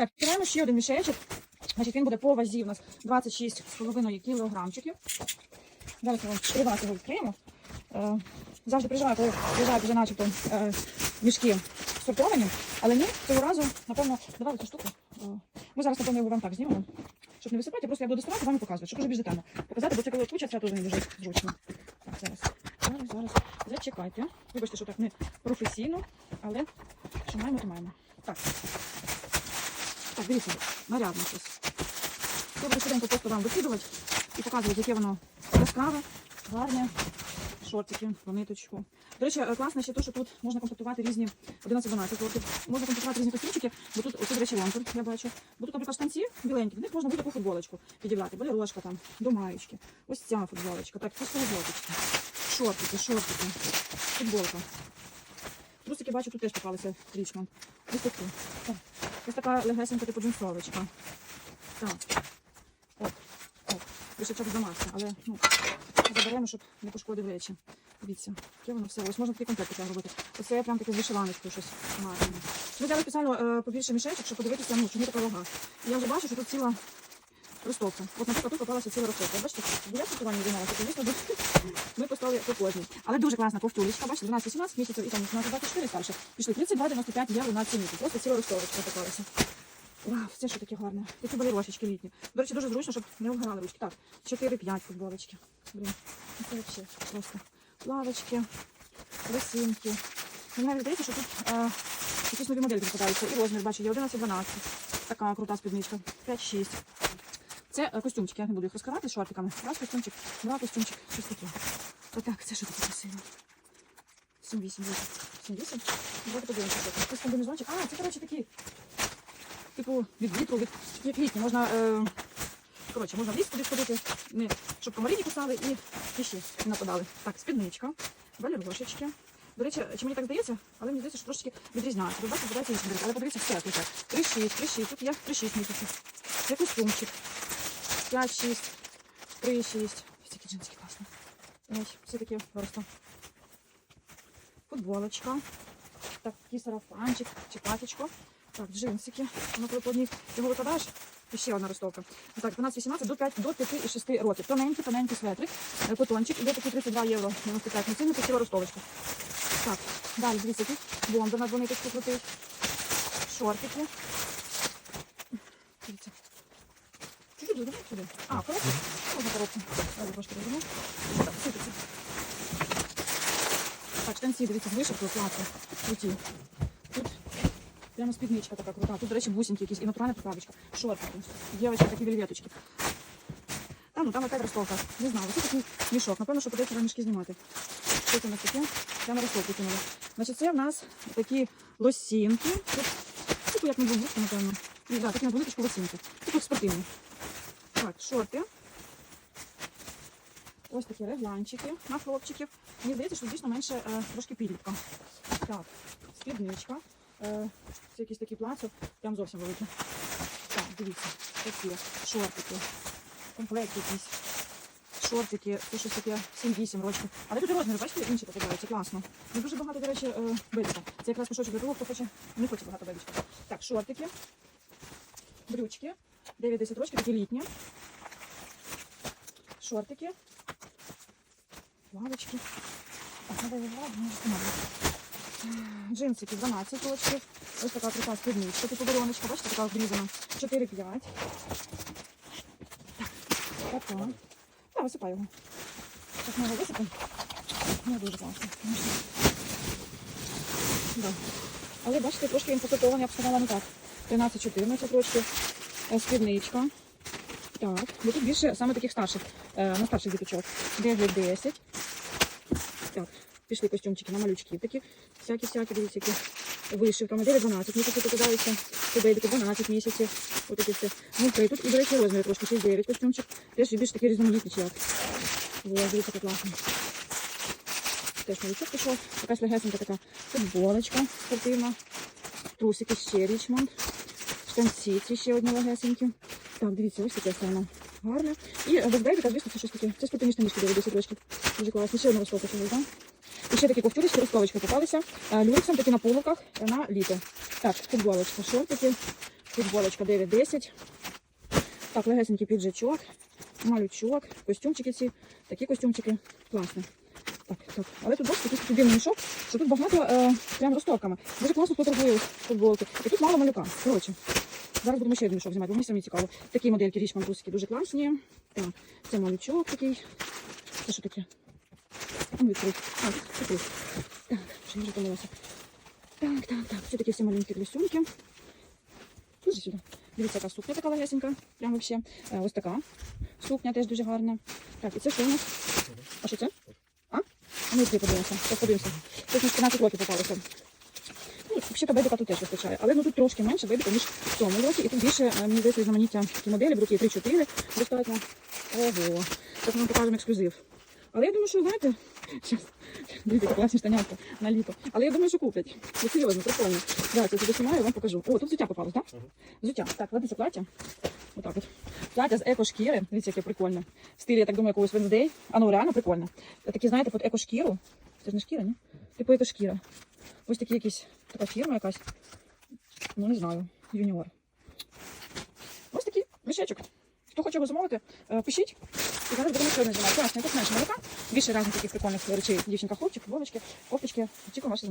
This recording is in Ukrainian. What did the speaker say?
Так, відкриваємо ще один мішечок. Значить, він буде по вазі у нас 26,5 кілограмчиків. Зараз вам три рази його відкриємо. Е, завжди переживаю, коли приїжджають вже начебто е, мішки сортовані, але ні, цього разу, напевно, давай цю штуку. Е, ми зараз, напевно, його вам так знімемо, щоб не висипати, просто я буду доставати, вам показувати, щоб уже більш детально показати, бо це коли куча, це теж не дуже зручно. Так, зараз, зараз, зараз. Зачекайте. Вибачте, що так не професійно, але що маємо, то маємо. Так. Так, дивіться, нарядно щось. Я буду просто вам викидувати і показувати, яке воно яскраве, гарне. Шортики, по ниточку. До речі, е, класно ще те, що тут можна комплектувати різні 11-12 років. Можна комплектувати різні костюмчики, бо тут, ось, до речі, лонтер, я бачу. Бо тут, наприклад, штанці біленькі, в них можна будь-яку футболочку підібрати. Болірошка там, до маєчки. Ось ця футболочка. Так, тут колготочки. Шортики, шортики, футболка. Трусики бачу, тут теж попалися річман. Ось такі. Так. Ось така легесенька типу джинсовочка. Так. От. От. Вишечок замався, але ну, заберемо, щоб не пошкодив речі. Дивіться, яке воно все. Ось можна такий комплект таке робити. Оце я прям таке з вишиваночкою щось гарне. Ми взяли спеціально е, побільше мішечок, щоб подивитися, ну, чому така вага. І я вже бачу, що тут ціла ростовка. От, наприклад, тут попалася ціла ростовка. Бачите, я сортуванням займалася, то звісно, ми поставили по кожній. Але дуже класна ковтюлечка, бачите, 12-18 місяців і там 18-24 старше. Пішли 32,95 євро на ціну. Просто ціла ростовочка попалася. Вау, це що таке гарне. Такі балерошечки літні. До речі, дуже зручно, щоб не обгорали ручки. Так, 4-5 футболочки. Блін, це взагалі просто. Плавочки, лосинки. Мені здається, що тут е, якісь нові модельки попадаються. І розмір, бачу, є 11-12. Така крута спідничка. 5-6. Це е, костюмчики, я не буду їх розкривати з шортиками. Раз костюмчик, два костюмчик, щось таке. Отак, це що таке красиво. 7-8, 8. 7-8? Давайте подивимося. комбінезончик. А, це, коротше, такі типу від вітру, від як літні. Можна, е, коротше, можна в ліс туди сходити, не, щоб комарі не кусали і кліщі не нападали. Так, спідничка, балерошечки. До речі, чи мені так здається, але мені здається, що трошечки відрізняється. Ви бачите, збирається їх. Але подивіться, все тут. 3-6, 3-6, тут є 3-6 місяців. Це костюмчик. 5-6, 3-6. Ось такі джинсики класні. Ось, все таке просто. Футболочка. Такий сарафанчик чи. Так, джинсики. Воно коли по одній його ще одна ростовка. Так, 12-18 до 5, до 5 і 6 років. Тоненький, тоненький светрик, е, котончик, іде такі 32 євро 95 на ціну, ціла ростовочка. Так, далі, дивіться, тут бомбер на двониточку крутий. Шортики. Дивіться. Чуть-чуть розвернути сюди. А, коробку? Можна коробку. Далі трошки розверну. Так, сипеться. Так, штанці, дивіться, з вишивкою, класно. Круті. Тут Прямо спідничка така крута. Тут, до речі, бусинки якісь і натуральна прикладочка. Шортики. Дівчатки, такі вельветочки. Та ну там опять ростовка. Не знаю, ось такий мішок. Напевно, що придеться мішки знімати. Що це у нас таке? Я на ростовку кинула. Значить, це нас такі лосінки. Тут, типу, як на бубушку, напевно. І, да, такі на величку лосінки. Типу спортивні. Так, шорти. Ось такі регланчики на хлопчиків. Мені здається, що дійсно менше е, трошки підлітка. Так, спідничка. Е, це якісь такі плацо, прям зовсім великі. Так, дивіться, такі шортики, комплект якийсь. Шортики, це щось таке 7-8 років. Але тут розміри, бачите, інші попадаються, класно. Не дуже багато, до речі, бебіка. Це якраз мішочок для того, хто хоче, не хоче багато бебічка. Так, шортики, брючки, 9-10 років, такі літні. Шортики, лавочки. Його. Джинсики 12 років. Ось така крута спідничка, типу вороночка, бачите, така обрізана. 4-5. Так, така. Я висипаю його. Зараз ми його висипемо. Не дуже класно. Да. Але бачите, трошки він посортований, я б сказала не так. 13-14 років. Е, Спідничка. Так, бо тут більше саме таких старших, е, на старших діточок. 9-10. Так, пішли костюмчики на малючки такі. Всякі-всякі, дивіться, які вишивками. 9-12 місяців покидаються. Це бейбіки 12 місяців. Отакі все. Ну, окей, тут і, до речі, розміри трошки 6-9 костюмчик. Теж більш такі різноманітні чи як. Ось, дивіться, як класно. Теж малючок пішов. Якась легесенька така футболочка спортивна. Трусики ще Річмонд. Штанці ці ще одні легесенькі. Так, дивіться, ось таке воно гарне. І без бейбіка, звісно, це щось таке. Це спортивні штанішки 10 років. Дуже класно. Ще одна розкопка чогось, так? І ще такі ковтюрочки, розковочки попалися. Люрексом такі на полуках на літо. Так, футболочка, шортики. футболочка 9-10. Так, легесенький піджачок, малючок, костюмчики ці, такі костюмчики. Класні. Так, так. Але тут досить такий дивний мішок, що тут багато е, прям розтовками. Дуже класно поторгують футболки. І тут мало малюка. Коротше, зараз будемо ще один мішок знімати, бо мені самі цікаво. Такі модельки річ французькі дуже класні. Так, це малючок такий. Це що таке? Ну, відкрить. Так, відкрить. Так, ще вже помилася. Так, так, так. Це такі всі маленькі костюмки. Дуже сюди. Дивіться, яка сукня така легесенька. Прямо вообще. Е, ось така. Сукня теж дуже гарна. Так, і це що у нас? А що це? Ну, ти подивимося. Подивимося. Тут на 14 років попалося. Ну, взагалі бебіка тут теж вистачає. Але ну, тут трошки менше бебіка, ніж в цьому році. І тут більше, е, мені здається, різноманіття такі моделі, є 3-4 достатньо. Ого. Так ми вам покажемо ексклюзив. Але я думаю, що, знаєте, щас, дивіться, класні штанятки на літо. Але я думаю, що куплять. Ну, серйозно, прикольно. Зараз я сюди знімаю, вам покажу. О, тут взуття попалось, так? Взуття. Так, ладно, це плаття. Отак от. Плаття з еко-шкіри. Дивіться, яке прикольне. В стилі, я так думаю, якогось Wednesday. А ну реально прикольно. Такі, знаєте, під еко-шкіру. Це ж не шкіра, ні? Типу еко-шкіра. Ось такі якісь, така фірма якась. Ну, не знаю, юніор. Ось такий мішечок. Хто хоче його замовити, е, пишіть. І зараз будемо ще один знімати. Класно, тут менше молока. Більше разних таких прикольних речей. Дівчинка, хлопчик, футболочки, кофточки. Очікуємо замовлення.